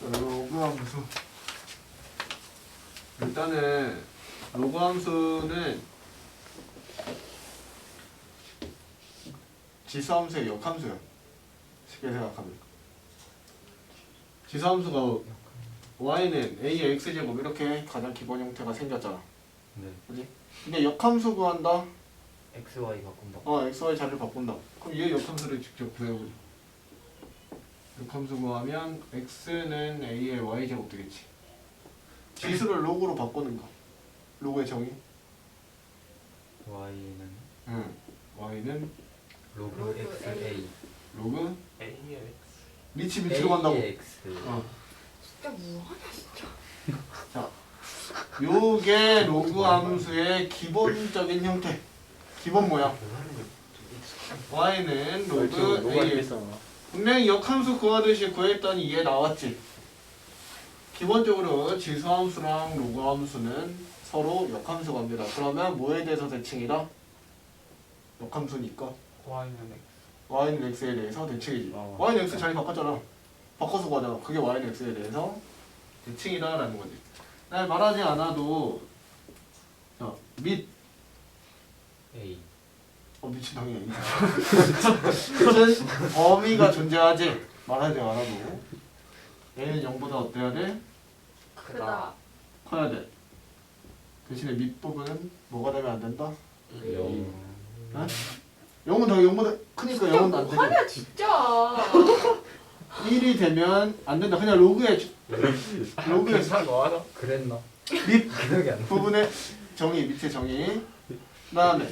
로그 함수 일단은 로그 함수는 지수 함수의 역함수야 쉽게 생각하면. 지수 함수가 y는 a의 x제곱 이렇게 가장 기본 형태가 생겼잖아. 네. 그지? 근데 역함수 구한다? X, Y 바꾼다. 어 xy 자리를 바꾼다. 그럼 얘 역함수를 직접 구해보자 역함수 구하면 x는 a의 y제곱 되겠지. 지수를 로그로 바꾸는 거. 로그의 정의. Y는? 응. Y는 로그 로그 X, A. A. 로그 A의 X. 밑이 밑으로 간다고. A의 X. 어. 진짜 뭐하냐 진짜. 요게 로그 함수의 기본적인 형태. 기본 모양. y는 로그 a 분명히 역함수 구하듯이 구했더니 얘 나왔지. 기본적으로 지수함수랑 로그함수는 서로 역함수 갑니다. 그러면 뭐에 대해서 대칭이다? 역함수니까. Y는 X y는 x에 대해서 대칭이지. 어. y는 x 자리 바꿨잖아. 바꿔서 구하잖아. 그게 y는 x에 대해서 대칭이다라는 거지. 날 말하지 않아도 자, 밑. A. 어 미친 당연히 범위가 존재하지 말하지 않아도 얘는 0보다 어때야 돼? 크다. 커야 돼 대신에 밑부분은 뭐가 되면 안 된다? 영. 어? 0은 더 0보다 크니까 진짜 0은 안 되지 뭐하냐 진짜. 1이 되면 안 된다 그냥 로그의 주- 로그의 괜찮아 뭐 하나? 그랬나? 밑 기억이 안 나. 부분의 정의 밑에 정의 그 다음에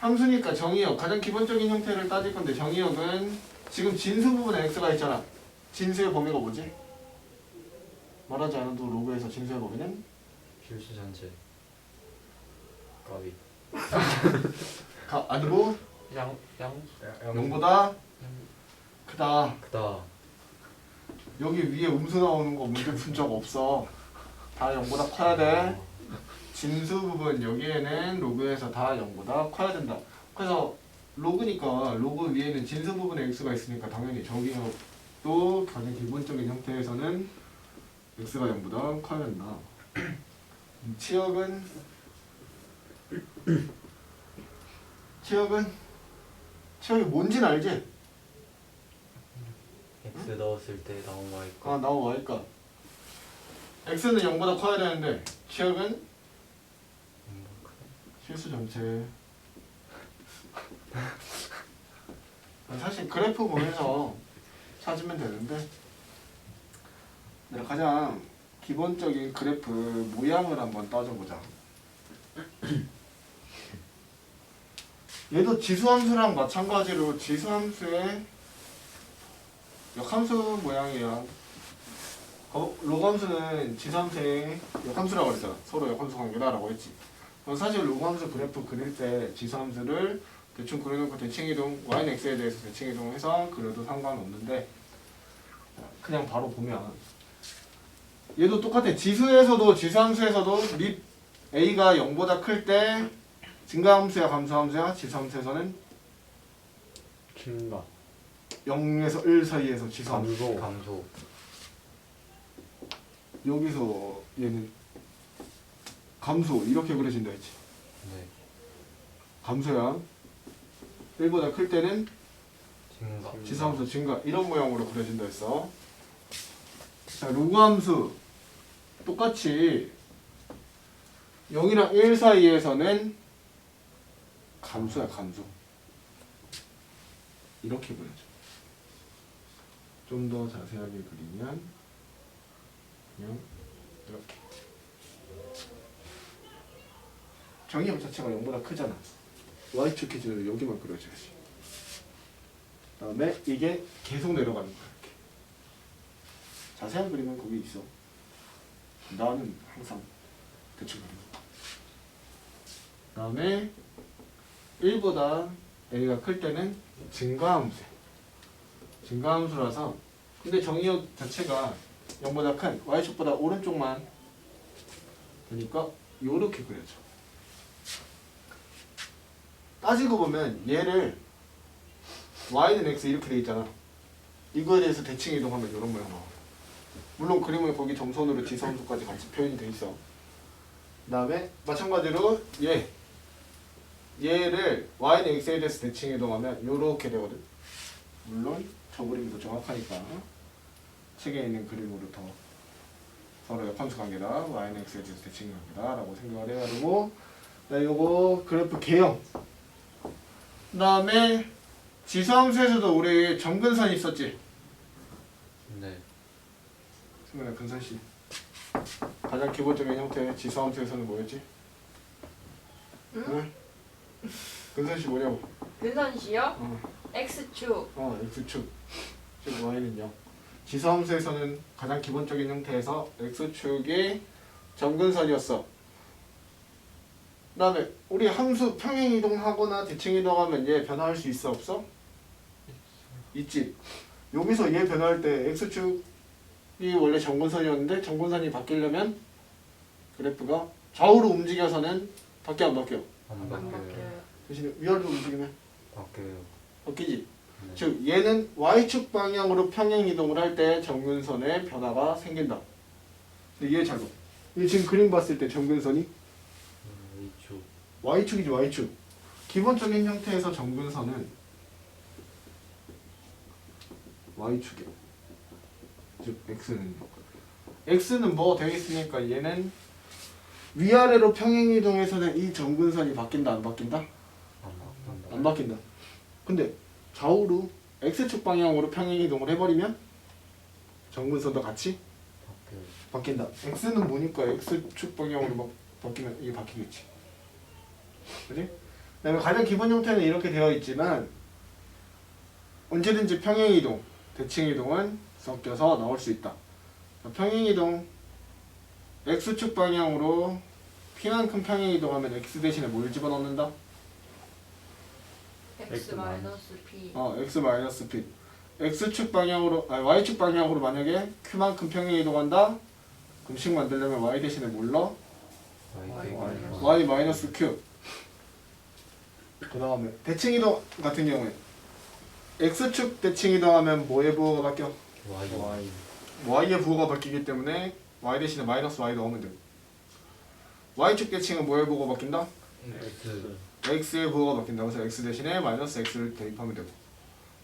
함수니까 정의역. 가장 기본적인 형태를 따질 건데 정의역은 지금 진수 부분에 x가 있잖아. 진수의 범위가 뭐지? 말하지 않아도 로그에서 진수의 범위는? 필수 전체. 까비. 가, 아니고? 양 양. 0보다? 크다. 크다. 여기 위에 음수 나오는 거 문제 푼 적 없어. 다 0보다 커야 돼 진수 부분 여기에는 로그에서 다 0보다 커야 된다. 그래서 로그니까 로그 위에는 진수 부분에 x가 있으니까 당연히 저기도 가장 기본적인 형태에서는 x가 0보다 커야 된다. 음, 치역은 치역은 치역이 뭔지는 알지? X 넣었을 때 나온 Y 아 거. 나온 y가 x는 0보다 커야 되는데 치역은. 실수 전체. 사실 그래프 보면서 찾으면 되는데 가장 기본적인 그래프 모양을 한번 따져보자. 얘도 지수함수랑 마찬가지로 지수함수의 역함수 모양이야. 어, 로함수는 지수함수의 역함수라고 그랬잖아. 서로 역함수 관계다라고 했지. 어, 사실 로그함수 그래프 그릴 때 지수함수를 대충 그려놓고 대칭이동 y는 x에 대해서 대칭이동해서 그려도 상관없는데 그냥 바로 보면 얘도 똑같아. 지수에서도 지수함수에서도 밑 a가 0보다 클 때 증가함수야 감소함수야? 지수함수에서는? 증가. 0에서 1 사이에서 지수함수. 감소 감소. 여기서 얘는 감소 이렇게 그려진다 했지 네. 감소야 1보다 클 때는 증가. 지수함수 증가 이런 모양으로 그려진다 했어. 자, 로그함수 똑같이 0이랑 1 사이에서는 감소야 감소. 이렇게 그려져. 좀 더 자세하게 그리면 그냥 이렇게. 정의역 자체가 0보다 크잖아. y축 기준으로 여기만 그려줘야지. 그 다음에 이게 계속 내려가는 거야. 이렇게. 자세한 그림은 거기 있어. 나는 항상 대충 그리는 거. 그 다음에 1보다 a가 클 때는 증가함수. 증가함수라서 근데 정의역 자체가 0보다 큰 y축보다 오른쪽만 그러니까 요렇게 그려져. 따지고 보면 얘를 y는 x 이렇게 돼 있잖아. 이거에 대해서 대칭 이동하면 이런 모양 나와. 물론 그림은 거기 점선으로 지수함수까지 같이 표현이 돼 있어. 그 다음에 마찬가지로 얘 얘를 y는 x에 대해서 대칭 이동하면 요렇게 되거든. 물론 저 그림이 더 정확하니까 책에 있는 그림으로 더 서로 역함수 관계다 y는 x에 대해서 대칭 관계다라고 생각을 해가지고 나 요거 그래프 개형 그 다음에 지수함수에서도 우리 점근선이 있었지 네. 승현아 근선씨 가장 기본적인 형태의 지수함수에서는 뭐였지? 응? 근선씨 뭐냐고 근선 씨요? 어, X축. 어 x축 즉 y는요 지수함수에서는 가장 기본적인 형태에서 x축이 점근선이었어 그 다음에 우리 함수 평행 이동하거나 대칭 이동하면 얘 변화할 수 있어 없어? 있지 여기서 얘 변화할 때 x축이 원래 점근선이었는데 점근선이 바뀌려면 그래프가 좌우로 움직여서는 바뀌어 안 바뀌어? 안안 바뀌어요. 대신에 위아래로 움직이면 바뀌어요. 바뀌지 네. 즉 얘는 y축 방향으로 평행 이동을 할때 점근선에 변화가 생긴다. 근데 얘잘 봐. 얘 지금 그림 봤을 때 이쪽. Y축이지 y축. 기본적인 형태에서 점근선은 y축이야. 즉 x는 x는 뭐 되어 있으니까 얘는 위아래로 평행 이동해서는 이 점근선이 바뀐다 안 바뀐다? 안 바뀐다. 근데 좌우로 x축 방향으로 평행 이동을 해버리면 정근선도 같이. 바뀐다. x는 뭐니까 x축 방향으로 막 바뀌면 이게 바뀌겠지. 그지? 그다음에 가장 기본 형태는 이렇게 되어 있지만 언제든지 평행 이동, 대칭 이동은 섞여서 나올 수 있다. 자, 평행 이동 x축 방향으로 p만큼 평행 이동하면 x 대신에 뭘 집어넣는다? X 마이너스 P. 어, x 마이너스 p. x축 방향으로, 아니 y축 방향으로 만약에 q만큼 평행 이동한다. 그럼 식 만들려면 y 대신에 뭘 넣어? Y 마이너스 q. 그 다음에 대칭 이동 같은 경우에 x축 대칭 이동하면 뭐의 부호가 바뀌어? Y. Y y의 부호가 바뀌기 때문에 y 대신에 마이너스 y 넣으면 되고 y축 대칭은 뭐의 부호가 바뀐다? X. x의 부호가 바뀐다. 그래서 x 대신에 마이너스 x를 대입하면 되고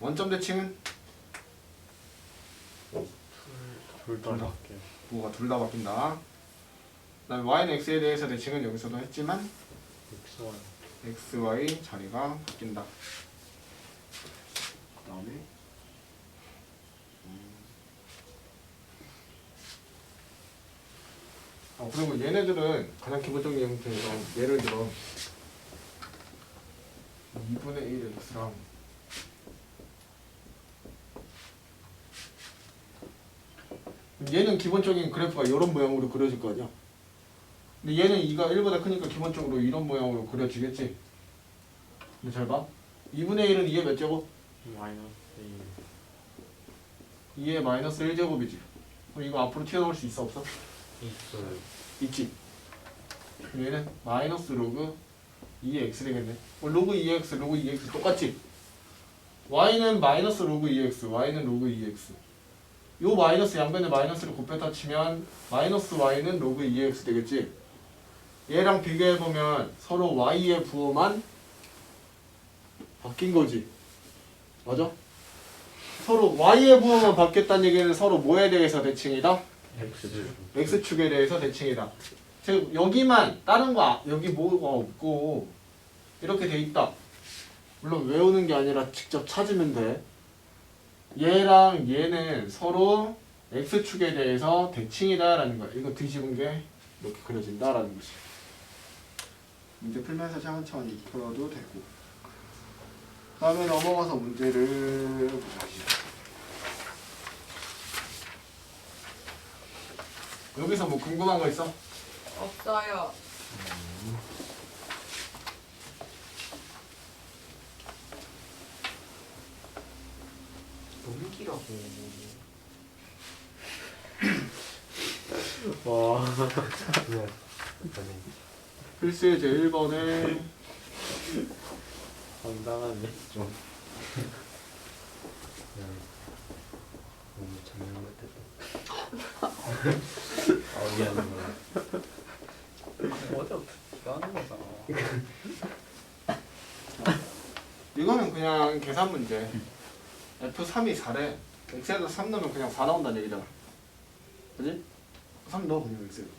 원점 대칭은 둘다 둘 다. 바뀌어요. 부호가 둘 다 바뀐다. 그다음에 y는 x에 대해서 대칭은 여기서도 했지만 X Y x, y 자리가 바뀐다. 그 다음에 음. 어, 그리고 얘네들은 가장 기본적인 형태에서 예를 들어 2분의 1 x랑 얘는 기본적인 그래프가 이런 모양으로 그려질 거 아니야. 근데 얘는 2가 1보다 크니까 기본적으로 이런 모양으로 그려지겠지. 근데 잘 봐. 2분의 1은 2의 몇 제곱? 마이너스 2의 마이너스 1제곱이지. 그럼 이거 앞으로 튀어나올 수 있어 없어? 있어요. 있지. 그럼 얘는 마이너스 로그 2x 되겠네. 어, 로그 2x, 로그 2x 똑같지? y는 마이너스 로그 2x, y는 로그 2x. 요 마이너스 양변에 마이너스를 곱했다 치면 마이너스 y는 로그 2x 되겠지? 얘랑 비교해보면 서로 y의 부호만 바뀐 거지. 맞아? 서로 y의 부호만 바뀌었다는 얘기는 서로 뭐에 대해서 대칭이다? X. x축에 대해서 대칭이다. 즉 여기만 다른 거 아- 여기 뭐가 없고 이렇게 돼 있다. 물론 외우는 게 아니라 직접 찾으면 돼. 얘랑 얘는 서로 x축에 대해서 대칭이다라는 거야. 이거 뒤집은 게 이렇게 그려진다라는 거지. 문제 풀면서 차근차근히 풀어도 되고. 다음에 넘어가서 문제를 보자. 여기서 뭐 궁금한 거 있어? 없어요. 너무 길어 와. 네. 필수의 제 1번에 황당하네 좀. 그냥 너무 잘못했다. 아 미안해 어제 어떻게 하는 거잖아. 이거는 그냥 계산 문제. F3이 4래. X에다 3 넣으면 그냥 4 나온다는 얘기잖아. 그지? 3 넣어 그냥 X에다.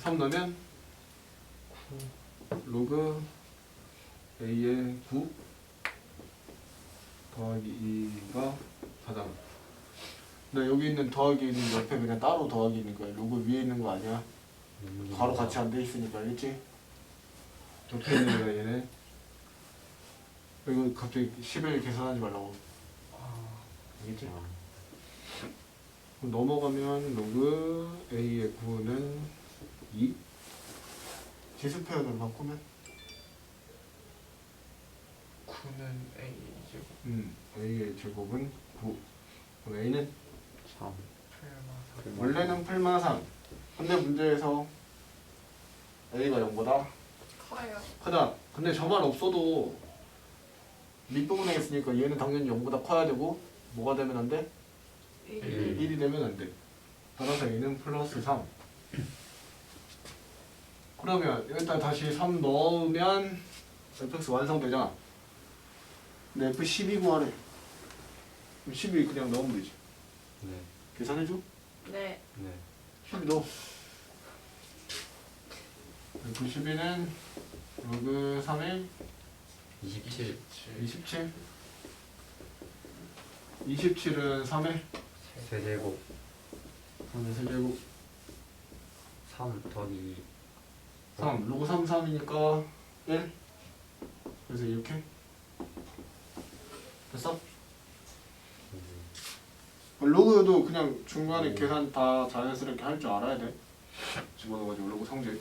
3 넣으면 로그 A의 9 더하기 2가 4잖아. 근데 여기 있는 더하기 있는 옆에 그냥 따로 더하기 있는 거야. 로그 위에 있는 거 아니야. 바로 같이 안 돼 있으니까 알겠지? 옆에 있는 거야 얘네. 그리고 갑자기 10을 계산하지 말라고. 알겠지? 그럼 넘어가면 로그 A의 9는 2 지수 표현을 바꾸면 9는 A 제곱 음, A의 제곱은 9 그럼 A는 3 풀마 원래는 풀마 3 근데 문제에서 A가 0보다 커요. 크다 근데 저말 없어도 밑부분에 있으니까 얘는 당연히 0보다 커야 되고 뭐가 되면 안 돼? 일. 일. 1이 되면 안 돼. 따라서 A는 플러스 3. 그러면 여기다 다시 3 넣으면 fx 완성되잖아. 근데 f12 구하래. 그럼 12 그냥 넣으면 되지. 네 계산해줘. 네. 네 12 넣어. f12는 로그 3에 27 27. 27은 3에 세제곱 3의 세제곱 3 더하기 2 3 로그 3 3이니까 1 그래서 이렇게? 됐어? 로그도 그냥 중간에 계산 다 자연스럽게 할 줄 알아야 돼. 집어넣어가지고 로그 성질.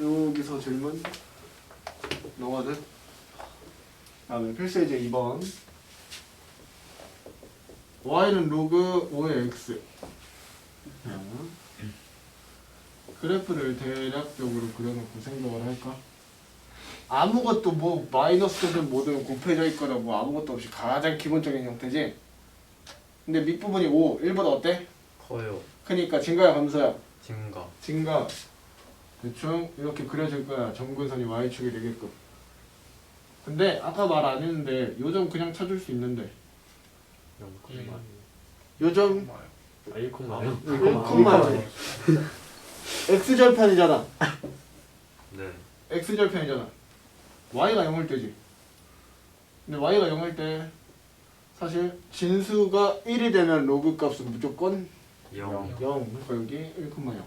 여기서 질문? 넣어거든 다음에 필수예제 2번. y는 로그 5의 x. 자, 그래프를 대략적으로 그려놓고 생각을 할까? 아무것도 뭐 마이너스든 뭐든 곱해져 있거나 뭐 아무것도 없이 가장 기본적인 형태지. 근데 밑부분이 5, 1보다 어때? 커요 그러니까 증가야 감소야? 증가 증가. 대충 이렇게 그려질 거야. 점근선이 y축이 되게끔. 근데 아까 말 안 했는데 요점 그냥 찾을 수 있는데 0,1 요점 아 1콤마요? 1콤마 x절편이잖아. 네 x절편이잖아. y가 0일 때지. 근데 y가 0일 때 사실 진수가 1이 되면 로그 값은 무조건 0 0. 그러니까 여기 1,0.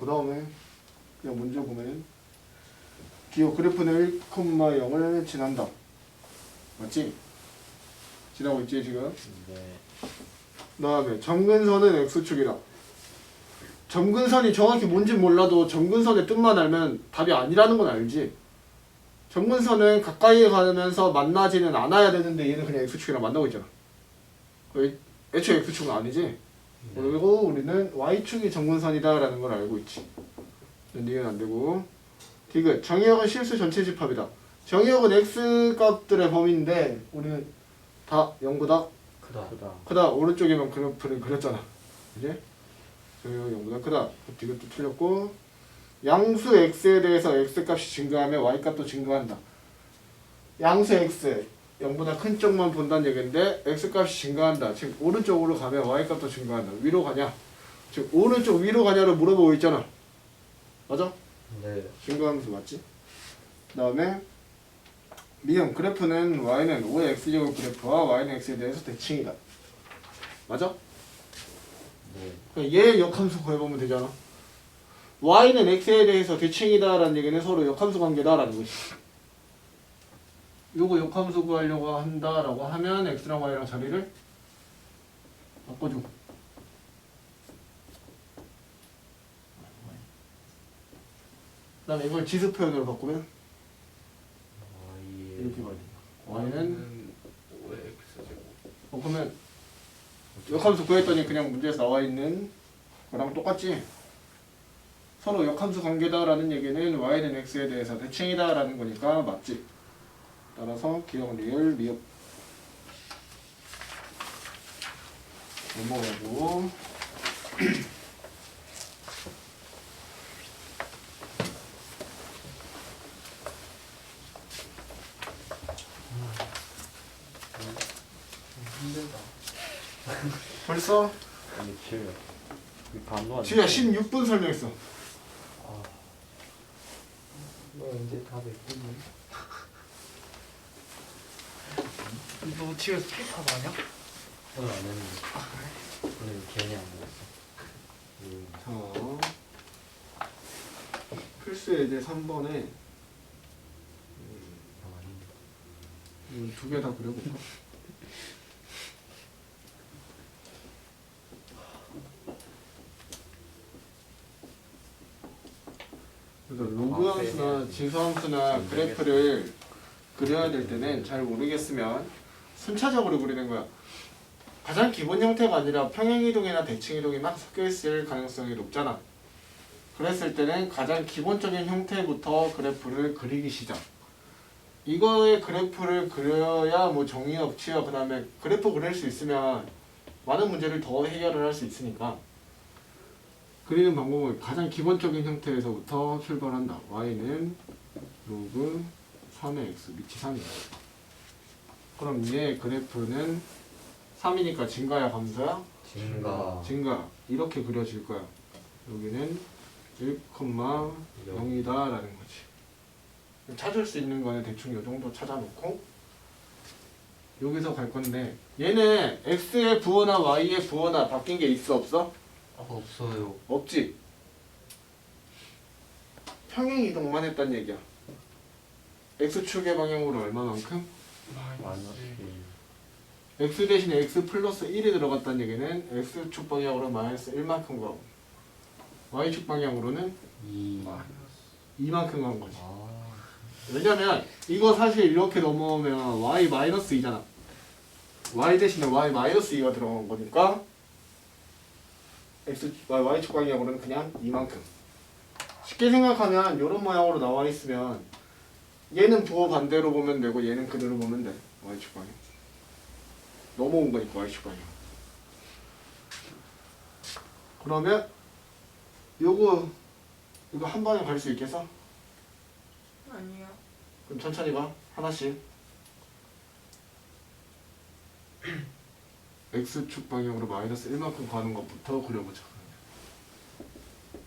그 다음에 그냥 문제 보면 기호 그래프는 1,0을 지난다. 맞지? 지나고 있지 지금? 네 그 다음에 점근선은 x축이다. 점근선이 정확히 뭔지 몰라도 점근선의 뜻만 알면 답이 아니라는 건 알지. 점근선은 가까이 가면서 만나지는 않아야 되는데 얘는 그냥 x축이랑 만나고 있잖아. 그 애초에 x축은 아니지. 그리고 우리는 y축이 점근선이다라는 걸 알고 있지. 이해는 안 되고. 디귿 정의역은 실수 전체 집합이다. 정의역은 x 값들의 범위인데 우리는 다 0보다 크다 크다 크다 오른쪽에만 그래프를 그렸잖아 이제 정의역이 0보다 크다 디귿도 틀렸고 양수 x에 대해서 x 값이 증가하면 y 값도 증가한다. 양수 x 0보다 큰 쪽만 본다는 얘기인데 x 값이 증가한다. 즉 오른쪽으로 가면 y 값도 증가한다. 위로 가냐? 즉 오른쪽 위로 가냐를 물어보고 있잖아. 맞아? 네. 증가하면서 맞지? 그 다음에 미음 그래프는 y는 5의 x제곱 그래프와 y는 x에 대해서 대칭이다. 맞아? 네 그냥 얘 역함수 구해보면 되잖아. y는 x에 대해서 대칭이다 라는 얘기는 서로 역함수 관계다 라는 거지. 요거 역함수 구하려고 한다라고 하면 x랑 y랑 자리를 바꿔줘. 그 다음에 이걸 지수 표현으로 바꾸면 Y 이렇게 돼 y는 5의 X 제곱? 어, 그러면 역함수 구했더니 그냥 문제에서 나와 있는 거랑 똑같지? 서로 역함수 관계다라는 얘기는 y에 x에 대해서 대칭이다라는 거니까 맞지? 따라서 기억 리얼 미역 넘어가고 벌써? 아니 지우야 이 반도 안 지우야 돼. 16분 설명했어. 아, 너 언제 다 됐겠니? 너 집에서 피파 마냐? 오늘 안 했는데. 오늘 괜히 안 먹었어. 음, 자 필수 예제 3번에 아, 아닌데. 두 개 다 그려볼까? 그래서 로그 아, 함수나 네. 지수 함수나 그래프를 그려야 될 때는 잘 모르겠으면 순차적으로 그리는 거야. 가장 기본 형태가 아니라 평행이동이나 대칭이동이 막 섞여 있을 가능성이 높잖아. 그랬을 때는 가장 기본적인 형태부터 그래프를 그리기 시작. 이거의 그래프를 그려야 뭐 정의역, 치역, 그 다음에 그래프 그릴 수 있으면 많은 문제를 더 해결을 할 수 있으니까 그리는 방법은 가장 기본적인 형태에서부터 출발한다. y는 로그 3의 x, 밑이 3이야. 그럼 얘 그래프는 3이니까 증가야 감소야? 증가 증가. 이렇게 그려질 거야. 여기는 1,0이다 라는 거지. 찾을 수 있는 거는 대충 이 정도 찾아놓고 여기서 갈 건데 얘는 x의 부호나 y의 부호나 바뀐 게 있어 없어? 없어요 없지. 평행 이동만 했단 얘기야. x축의 방향으로 얼마만큼? 마이너스 x 대신에 x 플러스 1이 들어갔다는 얘기는 x축 방향으로 마이너스 1만큼 가고 y축 방향으로는 2 마이너스. 2만큼 간 거지. 아, 왜냐면 이거 사실 이렇게 넘어오면 y 마이너스 2잖아. y 대신에 y 마이너스 2가 들어간 거니까 x y y축 방향으로는 그냥 이만큼. 쉽게 생각하면 이런 모양으로 나와 있으면 얘는 부호 반대로 보면 되고 얘는 그대로 보면 돼. y축 방향. 넘어온 거니까 y축 방향. 그러면 요거 이거 한 번에 갈 수 있겠어? 아니요. 그럼 천천히 봐. 하나씩. x축 방향으로 마이너스 1만큼 가는 것부터 그려보자.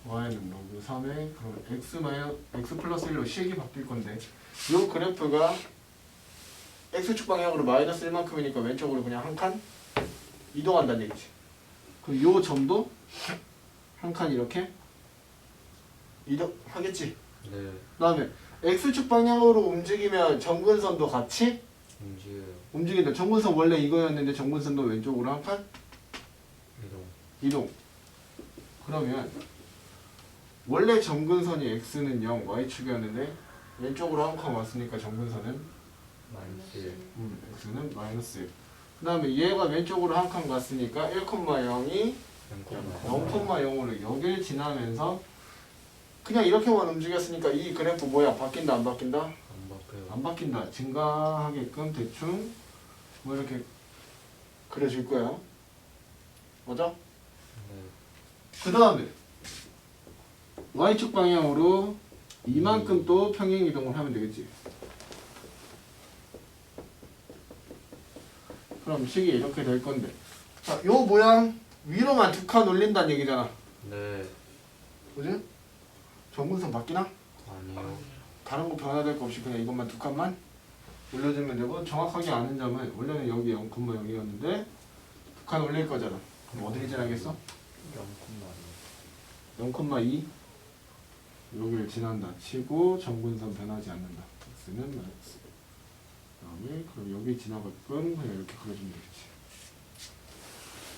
y는 로그 3에 그러면 x 마이너 x 플러스 1로 식이 바뀔 건데 이 그래프가 x축 방향으로 마이너스 1만큼이니까 왼쪽으로 그냥 한 칸 이동한다는 얘기지. 그럼 요 점도 한 칸 이렇게 이동하겠지. 네 그다음에 x축 방향으로 움직이면 정근선도 같이 움직여요 움직인다. 정근선 원래 이거였는데 정근선도 왼쪽으로 한 칸 이동 이동. 그러면 원래 정근선이 x는 0, y축이었는데 왼쪽으로 한 칸 왔으니까 정근선은 마이너스 1 음, x는 마이너스 1. 그 다음에 얘가 왼쪽으로 한 칸 갔으니까 1,0이 0,0으로 여길 지나면서 그냥 이렇게만 움직였으니까 이 그래프 뭐야? 바뀐다 안 바뀐다? 안 바뀐다. 증가하게끔 대충 뭐 이렇게 그려줄 거야. 맞아? 네그 다음에 y축 방향으로 이만큼 또 평행 이동을 하면 되겠지. 그럼 식이 이렇게 될 건데. 자, 요 모양 위로만 두 칸 올린다는 얘기잖아. 네 그지? 정근선 바뀌나? 아니요 다른 거 변화될 거 없이 그냥 이것만 두 칸만 올려주면 되고 정확하게 아는 점은 원래는 여기 0,0이었는데 두 칸 올릴 거잖아. 그럼 어디를 지나겠어? 0,2 0,2 여기를 지난다. 치고 정근선 변하지 않는다. x는 마이너스 그 다음에 그럼 여기 지나가끔 그냥 이렇게 그려주면 되겠지.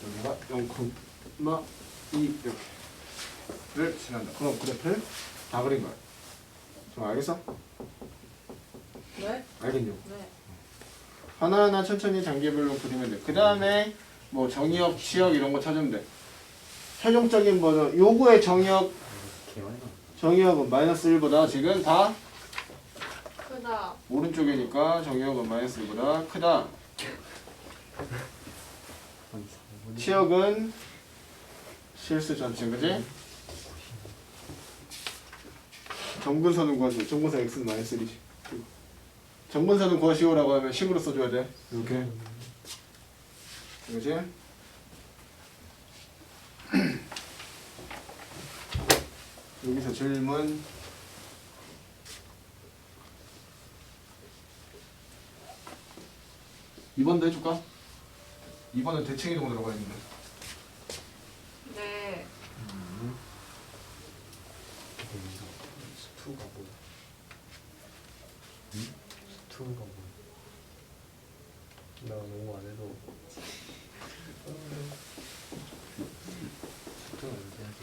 여기가 0,2 이렇게를 지난다. 그럼 그래프를 다 그린 거야 좀 알겠어? 네? 알겠죠? 네. 하나하나 천천히 단계별로 그리면 돼. 그 다음에 뭐 정의역, 치역 이런 거 찾으면 돼. 최종적인 버전. 요거의 정의역, 정의역은 마이너스 1보다 지금 다 크다. 오른쪽이니까 정의역은 마이너스 1보다 크다. 한 4분의 치역은 실수 전체 그지? 정근선은 구하시오 정근선 x는 마이너스 1이지 정근선은 구하시오라고 하면 식으로 써줘야 돼 이렇게 그지? 여기서 질문 이번도 해줄까? 이번은 대칭 이동 들어가 있는데 네. 스투가 뭐야? 스투가 뭐야? 나 너무 안 해도 스투가 언제 하지?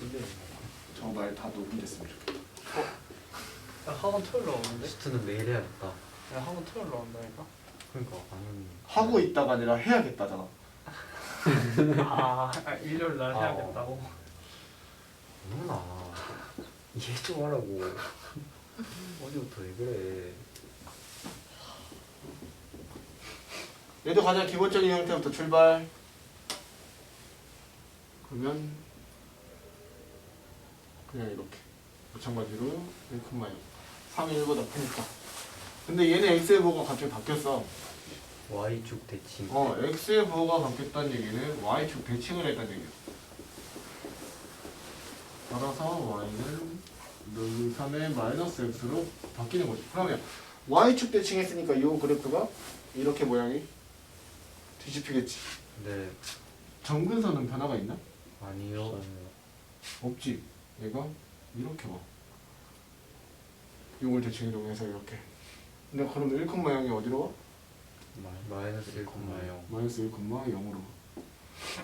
1년인가? 저말 다 녹음됐으면 좋겠다 야, 학원 토요일로 오는데? 스투는 매일 해야겠다. 야, 학원 토요일로 온다니까? 그러니까 나는 하고 있다가 아니라 해야겠다잖아 아, 아, 일요일 날 아. 해야겠다고? 누나 이해 좀 하라고. 어제부터 왜 그래? 얘도 가장 기본적인 형태부터 출발. 그러면 그냥 이렇게. 마찬가지로 1,0 3이 1보다 크니까. 근데 얘는 x의 부호가 갑자기 바뀌었어. Y축 대칭. 어 x의 부호가 바뀌었다는 얘기는 y축 대칭을 했다는 얘기야. 따라서 y는 루트 3의 마이너스 x로 바뀌는 거지. 그러면 y축 대칭했으니까 이 그래프가 이렇게 모양이 뒤집히겠지 네. 정근선은 변화가 있나? 아니요. 없지. 얘가 이렇게 와. 이걸 대칭 이동해서 이렇게. 근데 그럼 1, 모양이 어디로 와? 마이너스 1,0. 마이너스 1, 0으로.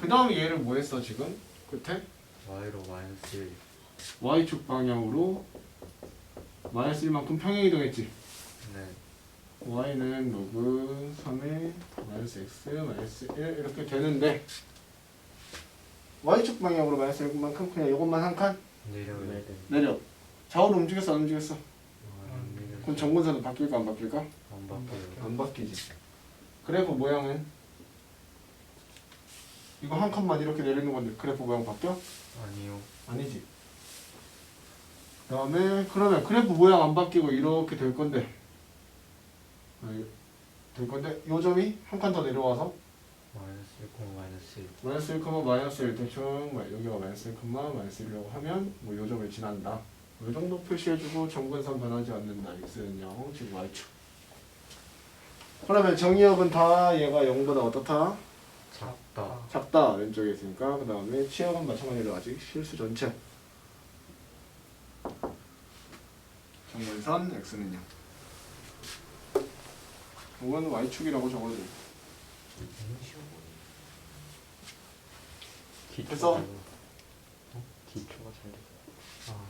그 다음에 얘를 뭐 했어 지금? 끝에? Y로 마이너스 1. y축 방향으로 마이너스 1만큼 평행 이동했지. 네. y는 로그 3의 마이너스 x 마이너스 1 이렇게 되는데 y축 방향으로 마이너스 1만큼 그냥 이것만 한 칸 내려야 돼. 내려. 좌우로 움직였어 안 움직였어? 안 내려. 그럼 정근선은 바뀔까 안 바뀔까? 안 바뀌어요. 안 바뀌지. 그래프 모양은 이거 한 칸만 이렇게 내리는 건데 그래프 모양 바뀌어? 아니요. 아니지. 그 다음에 그러면 그래프 모양 안 바뀌고 이렇게 될 건데 될 건데 요 점이 한 칸 더 내려와서 마이너스 1, 마이너스 1. 마이너스 1, 마이너스 1 대충 마- 여기가 마이너스 1, 마이너스 1이라고 하면 뭐 요 점을 지난다. 이 정도 표시해주고 정근선 변하지 않는다. x는 0, 즉 y축. 그러면 정의역은 다 얘가 0보다 어떻다? 작다. 작다 왼쪽에 있으니까 그 다음에 치역은 마찬가지로 아직 실수 전체 정근선 x는 0 이건 y축이라고 적어도 돼 기초가 됐어? 잘 돼. 어? 기초가 잘 돼. 아,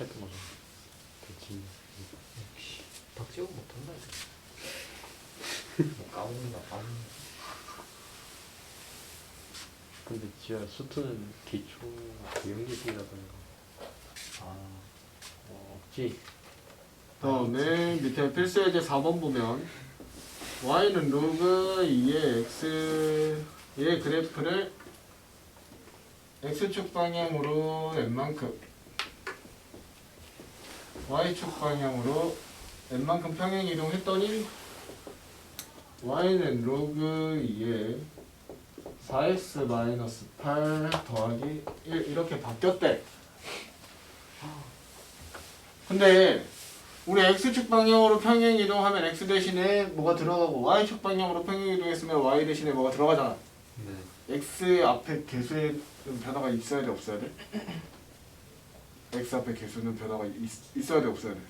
해도 맞아. 대칭. 역시 박지원 못한다. 이거. 까먹는다, 까먹는다. 근데 진짜 수트는 기초 비용기술이라던가. 아, 어, 없지. 다음에 밑에 필수 예제 4번 보면 y는 로그 2의 x의 그래프를 x축 방향으로 n만큼 y축 방향으로 n만큼 평행 이동했더니 y는 로그 2의 4x 마이너스 8 더하기 1 이렇게 바뀌었대. 근데 우리 x축 방향으로 평행 이동하면 x 대신에 뭐가 들어가고 y축 방향으로 평행 이동했으면 y 대신에 뭐가 들어가잖아. 네. x 앞에 개수에 변화가 있어야 돼 없어야 돼? x 앞에 개수는 변화가 있, 있어야 돼 없어야 돼?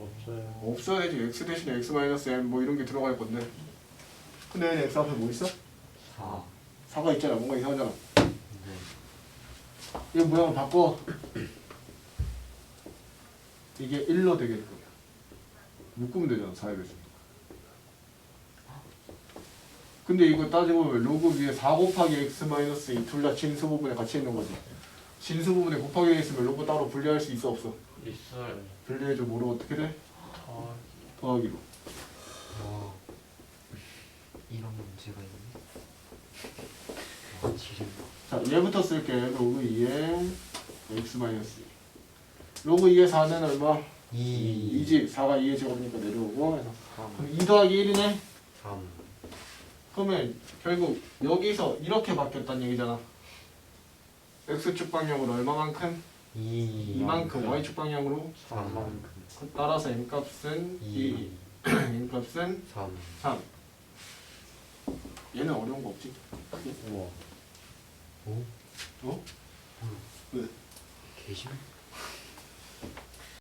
없어요. 없어야 되지. x 대신에 x 마이너스 m 뭐 이런 게 들어갈 건데. 근데 얘는 x 앞에 뭐 있어? 4. 4가 있잖아. 뭔가 이상하잖아. 네. 이 모양을 바꿔. 이게 1로 되게끔. 묶으면 되잖아. 4의 배수. 근데 이거 따져보면 로그 위에 4 곱하기 x 마이너스 2 둘 다 진수 부분에 같이 있는 거지. 진수 부분에 곱하기 돼 있으면 로그 따로 분리할 수 있어 없어? 있어요. 분리해줘 뭐로 어떻게 돼? 다 더하기로. 와. 이런 문제가 있네. 얘부터 쓸게. 로그 2에 x 마이너스 2. 로그 2의 4는 얼마? 2 2지. 4가 2의 제곱이니까 내려오고 해서 3 그럼 2 더하기 1이네? 3 그러면 결국 여기서 이렇게 바뀌었다는 얘기잖아. x축 방향으로 얼마만큼? 2 이만큼 y축 방향으로 3만큼 따라서 m 값은 2, 2 n 값은 3 3. 얘는 어려운 거 없지? 우와 오? 어? 왜? 개심?